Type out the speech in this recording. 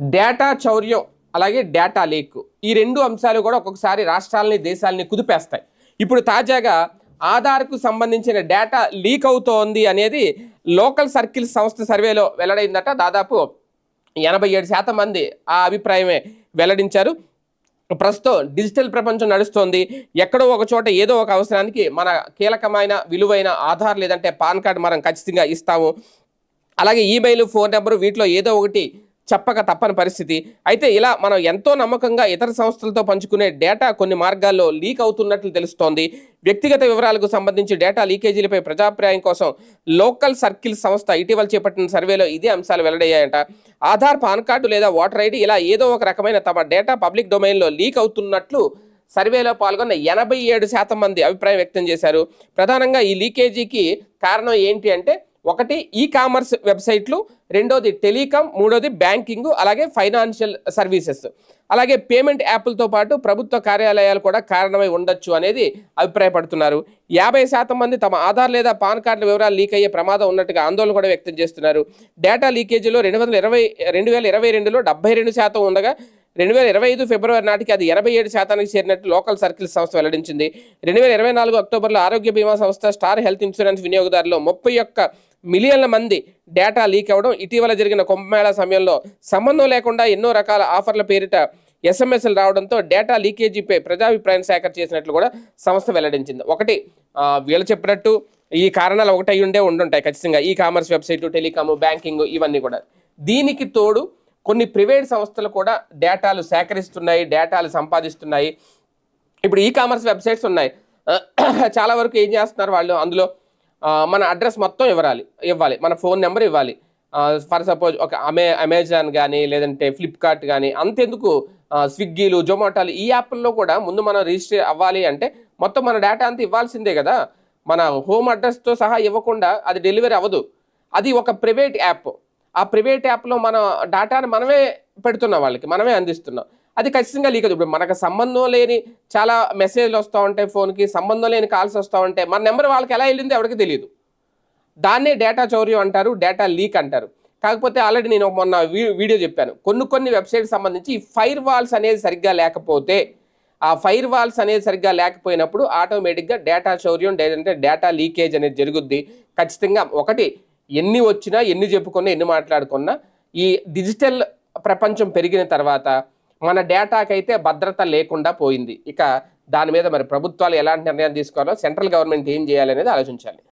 Data చౌర్యం అలాగే data leak. ఈ రెండు అంశాలు కూడా ఒక్కొక్కసారి రాష్ట్రాలని దేశాలని కుదిపేస్తాయి. ఇప్పుడు తాజాగా ఆధార్కు సంబంధించిన డేటా లీక్ అవుతోంది అనేది లోకల్ సర్కిల్ సంస్థ సర్వేలో వెల్లడైందట. దాదాపు ఎనభై ఏడు శాతం మంది ఆ అభిప్రాయమే వెల్లడించారు. ప్రస్తుతం డిజిటల్ ప్రపంచం నడుస్తోంది. ఎక్కడో ఒక చోట ఏదో ఒక అవసరానికి మన కీలకమైన విలువైన ఆధార్ లేదంటే పాన్ కార్డు మనం ఖచ్చితంగా ఇస్తాము. అలాగే ఈమెయిల్ ఫోన్ నెంబరు వీటిలో ఏదో ఒకటి చెప్పక తప్పని పరిస్థితి. అయితే ఇలా మనం ఎంతో నమ్మకంగా ఇతర సంస్థలతో పంచుకునే డేటా కొన్ని మార్గాల్లో లీక్ అవుతున్నట్లు తెలుస్తోంది. వ్యక్తిగత వివరాలకు సంబంధించి డేటా లీకేజీలపై ప్రజాప్రాయం కోసం లోకల్ సర్కిల్ సంస్థ ఇటీవల చేపట్టిన సర్వేలో ఇదే అంశాలు వెల్లడయ్యాయంట. ఆధార్ పాన్ కార్డు లేదా ఓటర్ ఐడి ఇలా ఏదో ఒక రకమైన తమ డేటా పబ్లిక్ డొమైన్లో లీక్ అవుతున్నట్లు సర్వేలో పాల్గొన్న ఎనభై ఏడు శాతం మంది అభిప్రాయం వ్యక్తం చేశారు. ప్రధానంగా ఈ లీకేజీకి కారణం ఏంటి అంటే ఒకటి ఈ కామర్స్ వెబ్సైట్లు రెండోది టెలికాం మూడోది బ్యాంకింగ్ అలాగే ఫైనాన్షియల్ సర్వీసెస్. అలాగే పేమెంట్ యాప్లతో పాటు ప్రభుత్వ కార్యాలయాలు కూడా కారణమై ఉండొచ్చు అనేది అభిప్రాయపడుతున్నారు. యాభై శాతం మంది తమ ఆధార్ లేదా పాన్ కార్డుల వివరాలు లీక్ అయ్యే ప్రమాదం ఉన్నట్టుగా ఆందోళన కూడా వ్యక్తం చేస్తున్నారు. డేటా లీకేజీలో రెండు వందల ఇరవై రెండు వేల ఇరవై రెండులో డెబ్బై రెండు శాతం ఉండగా రెండు వేల ఇరవై ఐదు ఫిబ్రవరి నాటికి అది ఎనభై ఏడు శాతానికి చేరినట్టు లోకల్ సర్కిల్ సంస్థ వెల్లడించింది. రెండు వేల ఇరవై నాలుగు అక్టోబర్లో ఆరోగ్య బీమా సంస్థ స్టార్ హెల్త్ ఇన్సూరెన్స్ వినియోగదారులు ముప్పై ఒక్క మిలియన్ల మంది డేటా లీక్ అవ్వడం ఇటీవల జరిగిన కుంభమేళా సమయంలో సంబంధం లేకుండా ఎన్నో రకాల ఆఫర్ల పేరిట ఎస్ఎంఎస్లు రావడంతో డేటా లీకేజీపై ప్రజాభిప్రాయం సేకరణ చేసినట్లు కూడా సంస్థ వెల్లడించింది. ఒకటి వీళ్ళు చెప్పినట్టు ఈ కారణాలు ఒకటి ఉండే ఉండుంటాయి ఖచ్చితంగా. E commerce website telecom banking ఇవన్నీ కూడా. దీనికి తోడు కొన్ని ప్రైవేట్ సంస్థలు కూడా డేటాలు సేకరిస్తున్నాయి డేటాలు సంపాదిస్తున్నాయి. ఇప్పుడు ఈ కామర్స్ వెబ్సైట్స్ ఉన్నాయి. చాలా వరకు ఏం చేస్తున్నారు వాళ్ళు? అందులో మన అడ్రస్ మొత్తం ఇవ్వాలి ఇవ్వాలి. మన ఫోన్ నెంబర్ ఇవ్వాలి. ఫర్ సపోజ్ ఒక అమే అమెజాన్ కానీ లేదంటే ఫ్లిప్కార్ట్ కానీ అంతెందుకు? స్విగ్గీలు జొమాటోలు ఈ యాప్ల్లో కూడా ముందు మనం రిజిస్టర్ అవ్వాలి అంటే మొత్తం మన డేటా అంతా ఇవ్వాల్సిందే కదా. మన హోమ్ అడ్రస్తో సహా ఇవ్వకుండా అది డెలివరీ అవ్వదు. అది ఒక ప్రైవేట్ యాప్. ఆ ప్రైవేట్ యాప్లో మన డేటాను మనమే పెడుతున్నాం వాళ్ళకి మనమే అందిస్తున్నాం. అది ఖచ్చితంగా లీక్ అవుతుంది. ఇప్పుడు మనకు సంబంధం లేని చాలా మెసేజ్లు వస్తూ ఉంటాయి ఫోన్కి సంబంధం లేని కాల్స్ వస్తూ ఉంటాయి. మన నెంబర్ వాళ్ళకి ఎలా వెళ్ళిందో ఎవరికి తెలియదు దాన్నే డేటా చౌర్యం అంటారు డేటా లీక్ అంటారు. కాకపోతే ఆల్రెడీ నేను మొన్న వీడియో చెప్పాను. కొన్ని కొన్ని వెబ్సైట్ సంబంధించి ఈ ఫైర్ వాల్స్ అనేది సరిగ్గా లేకపోతే ఆ ఫైర్ వాల్స్ అనేది సరిగ్గా లేకపోయినప్పుడు ఆటోమేటిక్గా డేటా చౌర్యం లేదంటే డేటా లీకేజ్ అనేది జరుగుద్ది. ఖచ్చితంగా ఒకటి ఎన్ని వచ్చినా ఎన్ని చెప్పుకున్నా ఎన్ని మాట్లాడుకున్నా ఈ డిజిటల్ ప్రపంచం పెరిగిన తర్వాత మన డేటాకైతే భద్రత లేకుండా పోయింది. ఇక దాని మీద మరి ప్రభుత్వాలు ఎలాంటి నిర్ణయం తీసుకోవాలో సెంట్రల్ గవర్నమెంట్ ఏం చేయాలనేది ఆలోచించాలి.